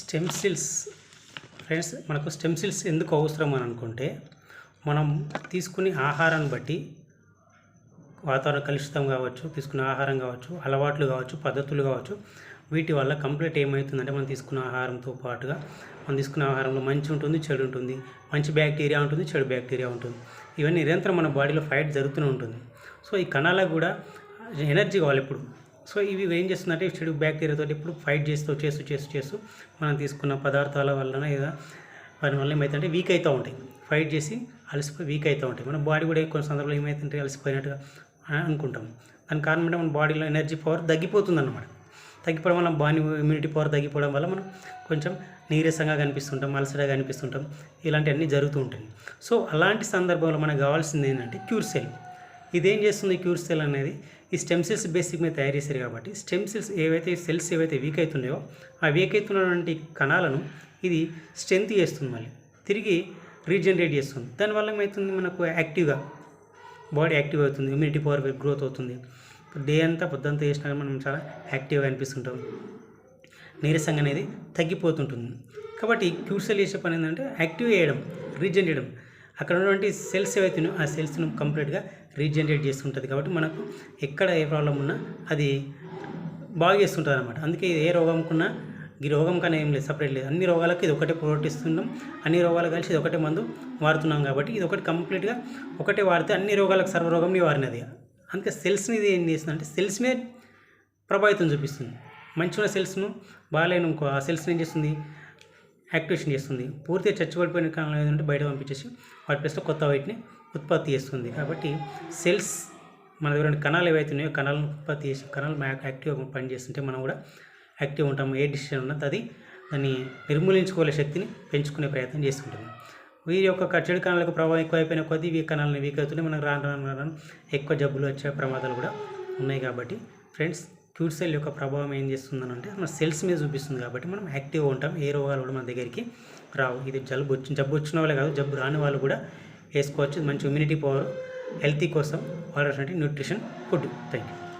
స్టెమ్సిల్స్ friends మనకు స్టెమ్సిల్స్ ఎందుకు అవసరం అని అనుకుంటే మనం తీసుకునే ఆహారాన్ని బట్టి వాతావరణ కలుషితం కావచ్చు తీసుకున్న ఆహారం కావచ్చు అలవాట్లు కావచ్చు పద్ధతులు కావచ్చు వీటి వల్ల కంప్లీట్ ఏమవుతుందంటే మనం తీసుకున్న ఆహారంతో పాటుగా మనం తీసుకున్న ఆహారంలో మంచి ఉంటుంది చెడు ఉంటుంది. మంచి బ్యాక్టీరియా ఉంటుంది చెడు బ్యాక్టీరియా ఉంటుంది. ఇవన్నీ నిరంతరం మన బాడీలో ఫైట్ జరుగుతూనే ఉంటుంది. సో ఈ కణాలకు కూడా ఎనర్జీ కావాలి ఇప్పుడు. సో ఇవి ఏం చేస్తుందంటే చెడు బ్యాక్టీరియాతో ఇప్పుడు ఫైట్ చేస్తూ చేస్తూ చేస్తూ చేస్తూ మనం తీసుకున్న పదార్థాల వలన ఏదో వాటి వల్ల ఏమవుతుందంటే వీక్ అవుతూ ఉంటాయి. ఫైట్ చేసి అలసిపోయి వీక్ అవుతూ ఉంటాయి. మన బాడీ కూడా కొన్ని సందర్భంలో ఏమవుతుంటే అలసిపోయినట్టుగా అనుకుంటాం. దాని కారణం అంటే మన బాడీలో ఎనర్జీ పవర్ తగ్గిపోతుంది అన్నమాట తగ్గిపోవడం వల్ల బాడీ ఇమ్యూనిటీ పవర్ తగ్గిపోవడం వల్ల మనం కొంచెం నీరసంగా కనిపిస్తుంటాం అలసటగా కనిపిస్తుంటాం. ఇలాంటివన్నీ జరుగుతూ ఉంటాయి. సో అలాంటి సందర్భంలో మనకు కావాల్సింది ఏంటంటే క్యూర్ సెల్ ఇదేం చేస్తుంది క్యూర్ సెల్ అనేది? ఈ స్టెమ్ సెల్స్ బేసిక్ మీద తయారు చేశారు కాబట్టి స్టెమ్ సెల్స్ ఏవైతే సెల్స్ ఏవైతే వీక్ అవుతున్నాయో ఆ వీక్ అవుతున్నటువంటి కణాలను ఇది స్ట్రెంత్ చేస్తుంది మళ్ళీ. తిరిగి రీజనరేట్ చేస్తుంది. దానివల్ల ఏమవుతుంది మనకు యాక్టివ్గా బాడీ యాక్టివ్ అవుతుంది. ఇమ్యూనిటీ పవర్ గ్రోత్ అవుతుంది. డే అంతా పొద్దంతా చేసినా మనం చాలా యాక్టివ్గా అనిపిస్తుంటాం. నీరసంగా అనేది తగ్గిపోతుంటుంది. కాబట్టి క్యూర్ సెల్ చేసే పని ఏంటంటే యాక్టివ్ చేయడం రీజన్ చేయడం. అక్కడ ఉన్నటువంటి సెల్స్ ఏవైతే ఆ సెల్స్ను కంప్లీట్గా రీజనరేట్ చేస్తుంటుంది కాబట్టి మనకు ఎక్కడ ఏ ప్రాబ్లం ఉన్నా అది బాగు చేస్తుంటుంది అనమాట అందుకే ఇది ఏ రోగంకున్నా ఈ రోగం కానీ ఏం లేదు సపరేట్ లేదు. అన్ని రోగాలకు ఇది ఒకటే ప్రోటిస్తున్నాం అన్ని రోగాలు కలిసి ఇది ఒకటే మందు వాడుతున్నాం కాబట్టి ఇది ఒకటి కంప్లీట్గా ఒకటే వాడితే అన్ని రోగాలకు సర్వరోగం వారినది. అందుకే సెల్స్ని ఇది ఏం చేస్తుందంటే సెల్స్ మీద ప్రభావితం చూపిస్తుంది. మంచిగా సెల్స్ను బాగాలేను ఆ సెల్స్ని ఏం చేస్తుంది? యాక్టివేషన్ చేస్తుంది. పూర్తిగా చచ్చిపడిపోయిన కాలంలో ఏంటంటే బయట పంపించేసి వాటి ప్లేస్లో కొత్త వాటిని ఉత్పత్తి చేస్తుంది. కాబట్టి సెల్స్ మన దగ్గర కణాలు ఏవైతే ఉన్నాయో కణాలను ఉత్పత్తి చేసి కణాలు యాక్టివ్గా పనిచేస్తుంటే మనం కూడా యాక్టివ్ ఉంటాము. ఏ డిసిషన్ ఉన్నది అది దాన్ని నిర్మూలించుకోలే శక్తిని పెంచుకునే ప్రయత్నం చేస్తుంటాం వీరి యొక్క క- చెడు కణాలకు ప్రభావం ఎక్కువైపోయిన కొద్దీ ఈ కణాలను వీక్ అవుతుంటే మనకు రాను రాను రాను ఎక్కువ జబ్బులు వచ్చే ప్రమాదాలు కూడా ఉన్నాయి కాబట్టి ఫ్రెండ్స్ క్యూట్ సెల్ యొక్క ప్రభావం ఏం చేస్తుందనంటే మన సెల్స్ మీద చూపిస్తుంది కాబట్టి మనం యాక్టివ్గా ఉంటాం. ఏ రోగాలు కూడా మన దగ్గరికి రావు. ఇది జలుబు వచ్చి జబ్బు వచ్చిన వాళ్ళే కాదు జబ్బు రాని వాళ్ళు కూడా వేసుకోవచ్చు. మంచి ఇమ్యూనిటీ పవర్ హెల్తీ కోసం వాడాల్సినటువంటి న్యూట్రిషన్ ఫుడ్ థ్యాంక్ యూ